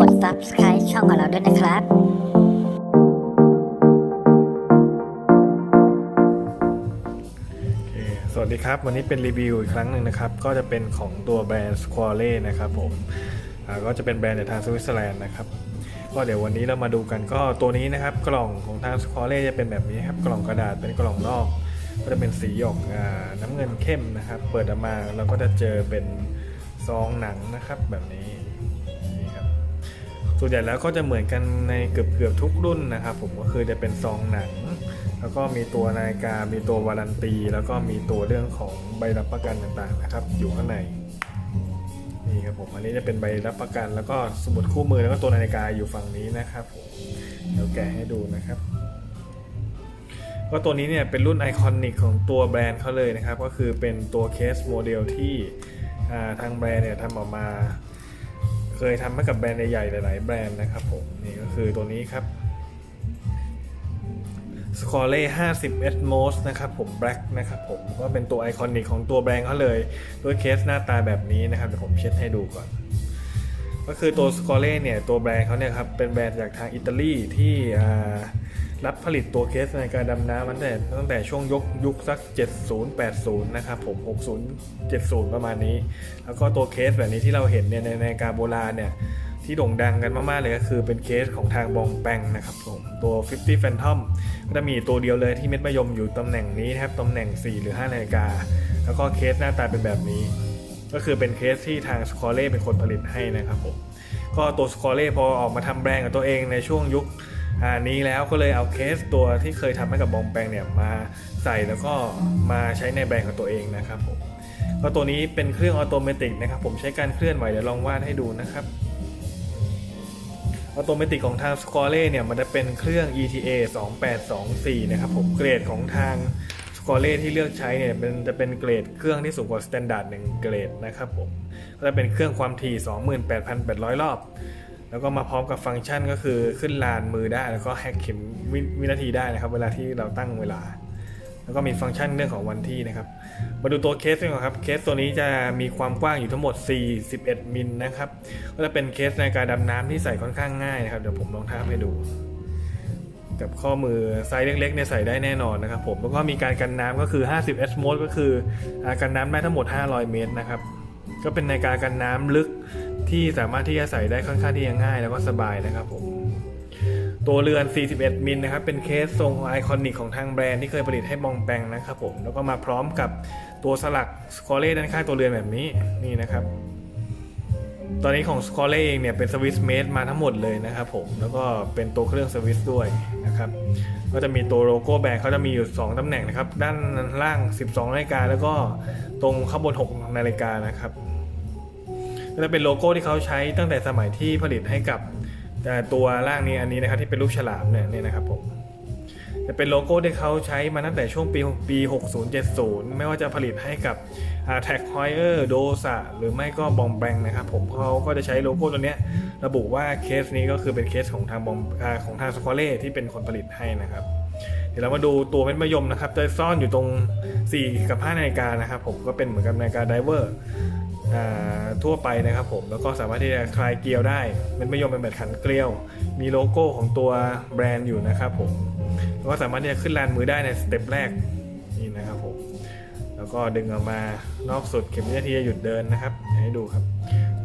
กด subscribe ช่องของเราด้วยนะครับเคสวัสดีครับ วันนี้เป็นรีวิวอีกครั้งหนึ่งนะครับ ก็จะเป็นของตัวแบรนด์ Squale นะครับผมก็จะเป็นแบรนด์จากทางสวิตเซอร์แลนด์นะครับ ก็เดี๋ยววันนี้เรามาดูกันก็ตัวนี้นะครับ กล่องของทาง Squale จะเป็นแบบนี้ครับ กล่องกระดาษเป็นกล่องนอก ก็จะเป็นสีออกน้ำเงินเข้มนะครับ เปิดออกมาเราก็จะเจอเป็นซองหนังนะครับแบบนี้ ส่วนใหญ่แล้วก็จะเหมือนกันในเกือบเกือบทุกรุ่นนะครับผมก็คือจะเป็นซองหนัง แล้วก็มีตัวนาฬิกา มีตัววารันตี แล้วก็มีตัวเรื่องของใบรับประกันต่างๆนะครับ อยู่ข้างในนี่ครับผมอันนี้จะเป็นใบรับประกัน แล้วก็สมุดคู่มือแล้วก็ตัวนาฬิกาอยู่ฝั่งนี้นะครับผมเดี๋ยวแกะให้ดูนะครับก็ตัวนี้เนี่ยเป็นรุ่นไอคอนิกของตัวแบรนด์เขาเลยนะครับ ก็คือเป็นตัวเคสโมเดลที่ทางแบรนด์เนี่ยทำออกมา เคยทำให้กับแบรนด์ใหญ่ๆหลายๆแบรนด์นะครับผมนี่ก็คือตัวนี้ครับ s c o r l e 50 Atmos นะครับผม Black นะครับผมก็เป็นตัวไอคอนิกของตัวแบรนด์เขาเลย ด้วยเคสหน้าตาแบบนี้นะครับเดี๋ยวผมเช็ดให้ดูก่อน ก็คือตัว s c o r l e เนี่ยตัวแบรนด์เขาเนี่ยครับเป็นแบรนด์จากทางอิตาลีที่รับผลิตตัวเคสในการดำน้ำมันแต่ตั้งแต่ช่วงยกยุคสัก 70 80 นะครับผม 60 70 ประมาณนี้ แล้วก็ตัวเคสแบบนี้ที่เราเห็นเนี่ยในในกาโบราณเนี่ยที่โด่งดังกันมากๆเลยก็คือเป็นเคสของทางบองแปงนะครับผมตัว 50 Phantom ก็จะมีตัวเดียวเลยที่เม็ดมะยมอยู่ตำแหน่งนี้นะครับตำแหน่ง 4 หรือ 5 นาฬิกา แล้วก็เคสหน้าตาเป็นแบบนี้ ก็คือเป็นเคสที่ทางสคอเล่เป็นคนผลิตให้นะครับผมก็ตัวสคอเล่พอออกมาทำแบรนด์กับตัวเองในช่วงยุคนี้แล้วก็เลยเอาเคสตัวที่เคยทำให้กับบองแปงเนี่ยมาใส่แล้วก็มาใช้ในแบรนด์ของตัวเองนะครับผมก็ตัวนี้เป็นเครื่องออโตเมติกนะครับผมใช้การเคลื่อนไหวเดี๋ยวลองวาดให้ดูนะครับออโตเมติกของทาง s c o r l e เนี่ยมันจะเป็นเครื่อง ETA 2824 นะครับผมเกรดของทาง s c o r l e ที่เลือกใช้เนี่ยเป็นจะเป็นเกรดเครื่องที่สูงกว่า Standard 1เกรดนะครับผมก็จะเป็นเครื่องความถี่ 28,800 รอบ แล้วก็มาพร้อมกับฟังก์ชันก็คือขึ้นลานมือได้แล้วก็แฮกเข็มวิวินาทีได้นะครับเวลาที่เราตั้งเวลา แล้วก็มีฟังก์ชันเรื่องของวันที่นะครับ มาดูตัวเคสกันครับเคสตัวนี้จะมีความกว้างอยู่ทั้งหมด 41 มิลนะครับก็จะเป็นเคสในการดำน้ำที่ใส่ค่อนข้างง่ายนะครับเดี๋ยวผมลองทาให้ดู กับข้อมือไซส์เล็กๆเนี่ยใส่ได้แน่นอนนะครับผมแล้วก็มีการกันน้ำก็คือ 50 S mode ก็คือกันน้ำได้ทั้งหมด 500 เมตรนะครับก็เป็นในการกันน้ำลึกที่สามารถที่จะใส่ได้ค่อนข้างที่จะง่ายแล้วก็สบายนะครับผมตัวเรือน 41 มิลนะครับ เป็นเคสทรงไอคอนิกของทางแบรนด์ที่เคยผลิตให้บองแปงนะครับผม แล้วก็มาพร้อมกับตัวสลักคอเล่ด้านข้างตัวเรือนแบบนี้นี่นะครับ ตอนนี้ของสคอเล่เองเนี่ยเป็นสวิสเมดมาทั้งหมดเลยนะครับผม แล้วก็เป็นตัวเครื่องสวิสด้วยนะครับ ก็จะมีตัวโลโก้แบรนด์เขาจะมีอยู่ 2ตำแหน่งนะครับ ด้านล่าง 12 นาฬิกา แล้วก็ตรงข้างบน 6 นาฬิกานะครับก็จะเป็นโลโก้ที่เขาใช้ตั้งแต่สมัยที่ผลิตให้กับแต่ตัวล่างนี้อันนี้นะครับที่เป็นรูปฉลามเนี่ยนี่นะครับผม จะเป็นโลโก้ที่เขาใช้มาตั้งแต่ช่วงปีปี 6070 ไม่ว่าจะผลิตให้กับแท็กฮอยเออร์โดซาหรือไม่ก็บอมแบงนะครับผมเขาก็จะใช้โลโก้ตัวนี้ระบุว่าเคสนี้ก็คือเป็นเคสของทางบอมของทางสควอเล่ที่เป็นคนผลิตให้นะครับ เดี๋ยวเรามาดูตัวเม็ดมะยมนะครับจะซ่อนอยู่ตรง 4 กับ 5 นาฬิกานะครับผมก็เป็นเหมือนกับนาฬิกาไดเวอร์ทั่วไปนะครับผมแล้วก็สามารถที่จะคลายเกลียวได้เป็นไม่ยมเป็นแบบขันเกลียว มีโลโก้ของตัวแบรนด์อยู่นะครับผม ก็สามารถที่จะขึ้นลานมือได้ในสเต็ปแรกนี่นะครับผมแล้วก็ดึงออกมานอกสุดเข็มวินาทีจะหยุดเดินนะครับให้ดูครับ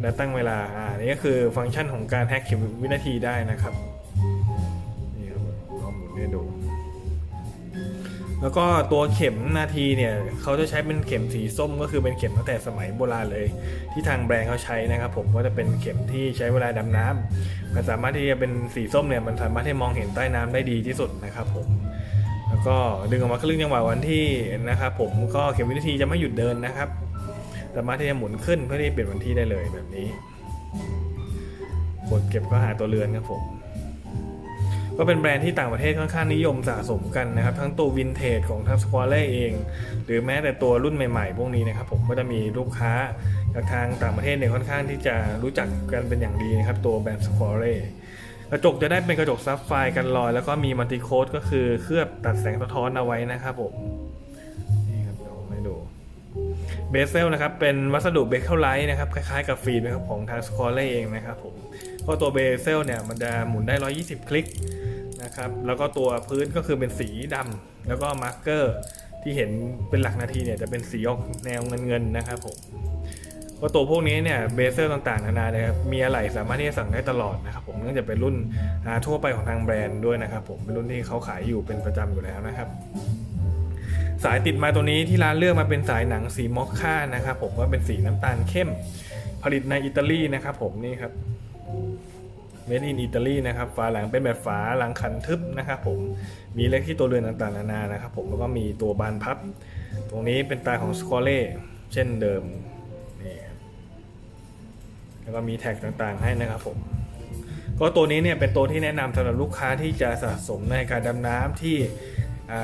แล้วตั้งเวลาอ่านี่ก็คือฟังก์ชันของการแฮกเข็มวินาทีได้นะครับนี่ครับลองหมุนให้ดู แล้วก็ตัวเข็มนาทีเนี่ยเขาจะใช้เป็นเข็มสีส้มก็คือเป็นเข็มตั้งแต่สมัยโบราณเลย ที่ทางแบรนด์เขาใช้นะครับ ผมก็จะเป็นเข็มที่ใช้เวลาดำน้ำมันสามารถที่จะเป็นสีส้มเนี่ยมันสามารถที่มองเห็นใต้น้ำได้ดีที่สุดนะครับผมแล้วก็ดึงออกมาครึ่งจังหวะวันที่นะครับผมก็เข็มวินาทีจะไม่หยุดเดินนะครับ สามารถที่จะหมุนขึ้นเพื่อที่เปลี่ยนวันที่ได้เลยแบบนี้กดเก็บก็หาตัวเรือนครับผม ก็เป็นแบรนด์ที่ต่างประเทศค่อนข้างนิยมสะสมกันนะครับ ทั้งตัววินเทจของทางสควอเล่เอง หรือแม้แต่ตัวรุ่นใหม่ๆ พวกนี้นะครับผมก็จะมีลูกค้าจากทางต่างประเทศเนี่ยค่อนข้างที่จะรู้จักกันเป็นอย่างดีนะครับ ตัวแบรนด์สควอเล่กระจกจะได้เป็นกระจกซับไฟกันรอย แล้วก็มีมัลติโคดก็คือเคลือบตัดแสงสะท้อนเอาไว้นะครับผม บเบเซลนะครับเป็นวัสดุเบเ e ลไลท์นะครับคล้ายๆกับฟีดนะครับของทางสคอร์เลเองนะครับผมก็ตัวเบเซลเนี่ยมันจะหมุนได้ 120 คลิกนะครับแล้วก็ตัวพื้นก็คือเป็นสีดำแล้วก็มาร์กเกอร์ที่เห็นเป็นหลักนาทีเนี่ยจะเป็นสีออกแนวเงินๆนะครับผมก็ตัวพวกนี้เนี่ยเบเซลต่างๆนานาเนี่ยมีอะไรสามารถที่จะสั่งได้ตลอดนะครับผมเนื่องจากเป็นรุ่นทั่วไปของทางแบรนด์ด้วยนะครับผมเป็นรุ่นที่เขาขายอยู่เป็นประจำอยู่แล้วนะครับ สายติดมาตัวนี้ที่ร้านเลือกมาเป็นสายหนังสีมอคค่านะครับผมก็เป็นสีน้ำตาลเข้ม ผลิตในอิตาลีนะครับผมนี่ครับ Made in Italy นะครับฝาหลังเป็นแบบฝาหลังขันทึบนะครับผมมีเลขที่ตัวเรือนต่างๆนานานะครับผมแล้วก็มีตัวบานพับ ตรงนี้เป็นตาของสคอเล่เช่นเดิมนี่ครับแล้วก็มีแท็กต่างๆให้นะครับผมก็ตัวนี้เนี่ยเป็นตัวที่แนะนำสำหรับลูกค้าที่จะสะสมในการดำน้ำที่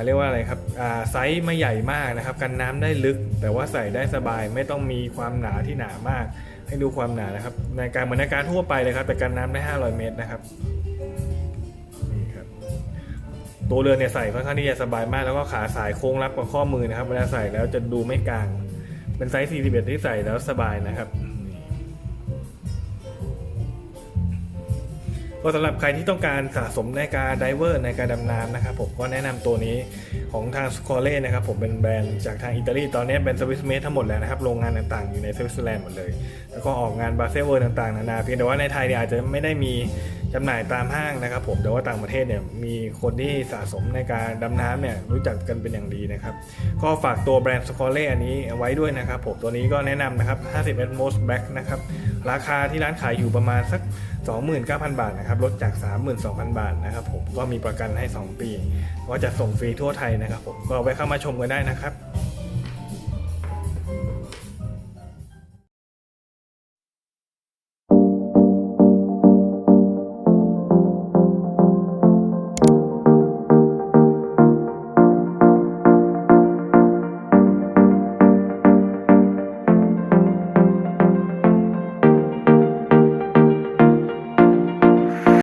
เรียกว่าอะไรครับอ่าไซส์ไม่ใหญ่มากนะครับ กันน้ำได้ลึก แต่ว่าใส่ได้สบายไม่ต้องมีความหนาที่หนามาก ให้ดูความหนานะครับในการเหมือนในการทั่วไปเลยครับ แต่กันน้ำได้ 500 เมตรนะครับนี่ครับ ตัวเรือเนี่ยใส่ค่อนข้างที่จะสบายมากแล้วก็ขาสายโค้งรับกับข้อมือนะครับ เวลาใส่แล้วจะดูไม่กลาง เป็นไซส์ 41 ที่ใส่แล้วสบายนะครับ ก็สำหรับใครที่ต้องการสะสมในการไดเวอร์ในการดำน้ำนะครับผมก็แนะนำตัวนี้ของทางสคอเล่นะครับผมเป็นแบรนด์จากทางอิตาลีตอนนี้เป็นสวิสเมดทั้งหมดแล้วนะครับโรงงานต่างๆอยู่ในสวิตเซอร์แลนด์หมดเลย แล้วก็ออกงานบาเซเวอร์ต่างๆนานาเพียงแต่ว่าในไทยเนี่ยอาจจะไม่ได้มีจำหน่ายตามห้างนะครับผมแต่ว่าต่างประเทศเนี่ยมีคนที่สะสมในการดำน้ำเนี่ยรู้จักกันเป็นอย่างดีนะครับก็ฝากตัวแบรนด์สคอเล่อันนี้ไว้ด้วยนะครับผมตัวนี้ก็แนะนำนะครับ50 Atmos Black นะครับราคาที่ร้านขายอยู่ประมาณสัก 29,000 บาทนะครับลดจาก 32,000 บาทนะครับผมก็มีประกันให้ 2 ปี ก็จะส่งฟรีทั่วไทยนะครับผมก็ไว้เข้ามาชมกันได้นะครับ